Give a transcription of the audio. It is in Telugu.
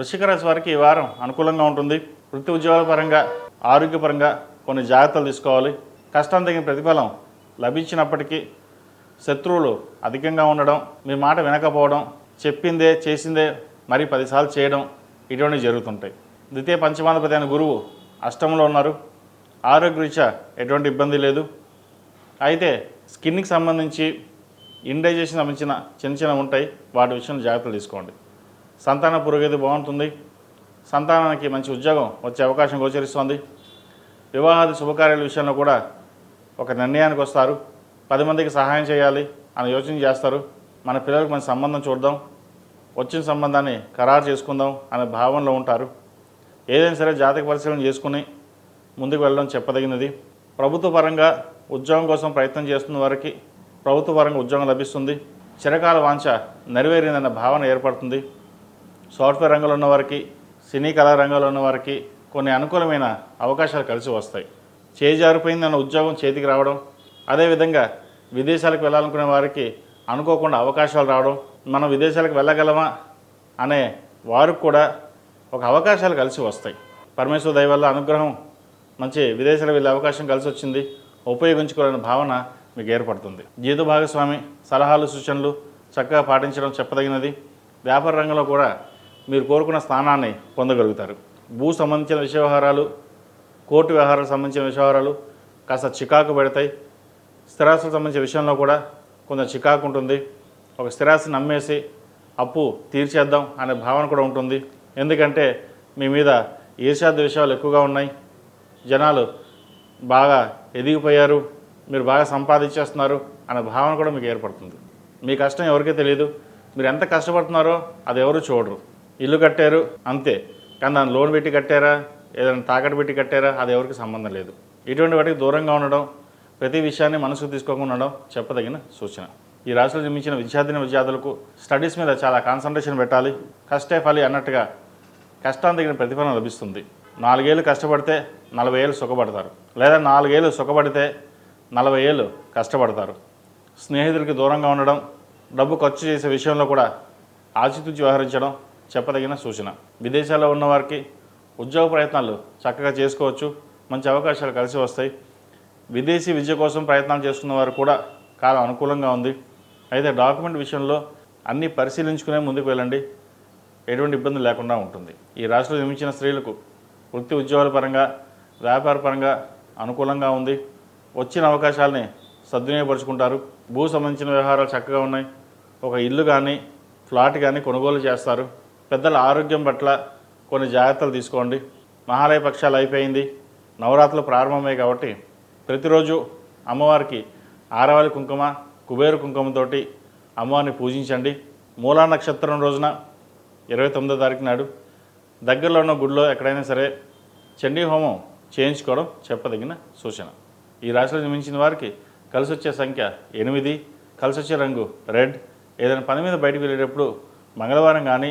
వృషిక రాశి వారికి ఈ వారం అనుకూలంగా ఉంటుంది. వృత్తి ఉద్యోగాల పరంగా ఆరోగ్యపరంగా కొన్ని జాగ్రత్తలు తీసుకోవాలి. కష్టం తగిన ప్రతిఫలం లభించినప్పటికీ శత్రువులు అధికంగా ఉండడం మీ మాట వినకపోవడం చెప్పిందే చేసిందే మరి పదిసార్లు చేయడం ఇటువంటివి జరుగుతుంటాయి. ద్వితీయ పంచమాధిపతి అయిన గురువు అష్టంలో ఉన్నారు. ఆరోగ్యరీత్యా ఎటువంటి ఇబ్బంది లేదు. అయితే స్కిన్కి సంబంధించి ఇండైజేషన్ సంబంధించిన చిన్న చిన్న ఉంటాయి. వాటి విషయంలో జాగ్రత్తలు తీసుకోండి. సంతాన పురోగతి బాగుంటుంది. సంతానానికి మంచి ఉద్యోగం వచ్చే అవకాశం గోచరిస్తోంది. వివాహాది శుభకార్యాల విషయంలో కూడా ఒక నిర్ణయానికి వస్తారు. పది మందికి సహాయం చేయాలి అని యోచన చేస్తారు. మన పిల్లలకు మంచి సంబంధం చూద్దాం. వచ్చిన సంబంధాన్ని ఖరారు చేసుకుందాం అనే భావనలో ఉంటారు. ఏదైనా సరే జాతక పరిశీలన చేసుకుని ముందుకు వెళ్ళడం చెప్పదగినది. ప్రభుత్వ పరంగా ఉద్యోగం కోసం ప్రయత్నం చేస్తున్న వారికి ప్రభుత్వ పరంగా ఉద్యోగం లభిస్తుంది. చిరకాల వాంఛ నెరవేరిందన్న భావన ఏర్పడుతుంది. సాఫ్ట్వేర్ రంగంలో ఉన్న వారికి సినీ కళా రంగంలో ఉన్న వారికి కొన్ని అనుకూలమైన అవకాశాలు కలిసి వస్తాయి. చేజారిపోయిందన్న ఉద్యోగం చేతికి రావడం అదేవిధంగా విదేశాలకు వెళ్ళాలనుకునే వారికి అనుకోకుండా అవకాశాలు రావడం మనం విదేశాలకు వెళ్ళగలమా అనే వారికి కూడా ఒక అవకాశాలు కలిసి వస్తాయి. పరమేశ్వర దయ వల్ల అనుగ్రహం మంచి విదేశాలకు వెళ్ళే అవకాశం కలిసి వచ్చింది. ఉపయోగించుకోవాలనే భావన మీకు ఏర్పడుతుంది. జీవిత భాగస్వామి సలహాలు సూచనలు చక్కగా పాటించడం చెప్పదగినది. వ్యాపార రంగంలో కూడా మీరు కోరుకున్న స్థానాన్ని పొందగలుగుతారు. భూ సంబంధించిన విషయ వ్యవహారాలు కోర్టు వ్యవహారాలకు సంబంధించిన వ్యవహారాలు కాస్త చికాకు పెడతాయి. స్థిరాస్తులకు సంబంధించిన విషయంలో కూడా కొంత చికాకు ఉంటుంది. ఒక స్థిరాస్తిని నమ్మేసి అప్పు తీర్చేద్దాం అనే భావన కూడా ఉంటుంది. ఎందుకంటే మీ మీద ఈర్ష్యాద విషయాలు ఎక్కువగా ఉన్నాయి. జనాలు బాగా ఎదిగిపోయారు. మీరు బాగా సంపాదించేస్తున్నారు అనే భావన కూడా మీకు ఏర్పడుతుంది. మీ కష్టం ఎవరికీ తెలియదు మీరు ఎంత కష్టపడుతున్నారో అది ఎవరు చూడరు. ఇల్లు కట్టారు అంతే. కానీ దాన్ని లోన్ పెట్టి కట్టారా? ఏదైనా తాకట్టు పెట్టి కట్టారా? అది ఎవరికి సంబంధం లేదు. ఇటువంటి వాటికి దూరంగా ఉండడం ప్రతి విషయాన్ని మనసుకు తీసుకోకుండా ఉండడం చెప్పదగిన సూచన. ఈ రాశులు జన్మించిన విద్యార్థిని విద్యార్థులకు స్టడీస్ మీద చాలా కాన్సన్ట్రేషన్ పెట్టాలి. కష్టే ఫలి అన్నట్టుగా కష్టాన్ని తగిన ప్రతిఫలం లభిస్తుంది. నాలుగేళ్ళు కష్టపడితే నలభై ఏళ్ళు సుఖపడతారు. లేదా నాలుగేళ్ళు సుఖపడితే నలభై ఏళ్ళు కష్టపడతారు. స్నేహితులకి దూరంగా ఉండడం డబ్బు ఖర్చు చేసే విషయంలో కూడా ఆచితూచి వ్యవహరించడం చెప్పదగిన సూచన. విదేశాల్లో ఉన్నవారికి ఉద్యోగ ప్రయత్నాలు చక్కగా చేసుకోవచ్చు. మంచి అవకాశాలు కలిసి వస్తాయి. విదేశీ విద్య కోసం ప్రయత్నాలు చేస్తున్న వారు కూడా కాలం అనుకూలంగా ఉంది. అయితే డాక్యుమెంట్ విషయంలో అన్నీ పరిశీలించుకునే ముందుకు వెళ్ళండి. ఎటువంటి ఇబ్బంది లేకుండా ఉంటుంది. ఈ రాష్ట్రంలో నిర్మించిన స్త్రీలకు వృత్తి ఉద్యోగాల పరంగా వ్యాపార పరంగా అనుకూలంగా ఉంది. వచ్చిన అవకాశాలని సద్వినియోగపరుచుకుంటారు. భూ సంబంధించిన వ్యవహారాలు చక్కగా ఉన్నాయి. ఒక ఇల్లు కానీ ఫ్లాట్ కానీ కొనుగోలు చేస్తారు. పెద్దల ఆరోగ్యం పట్ల కొన్ని జాగ్రత్తలు తీసుకోండి. మహాలయ పక్షాలు అయిపోయింది. నవరాత్రులు ప్రారంభమే కాబట్టి ప్రతిరోజు అమ్మవారికి ఆరవాలి కుంకుమ కుబేరు కుంకుమతోటి అమ్మవారిని పూజించండి. మూలా నక్షత్రం రోజున ఇరవై తొమ్మిదో తారీఖు నాడు దగ్గరలో ఉన్న గుడిలో ఎక్కడైనా సరే చండీ హోమం చేయించుకోవడం చెప్పదగిన సూచన. ఈ రాశిలో జన్మించిన వారికి కలిసి వచ్చే సంఖ్య ఎనిమిది కలిసి వచ్చే రంగు రెడ్. ఏదైనా పని మీద బయటకు వెళ్ళేటప్పుడు మంగళవారం కానీ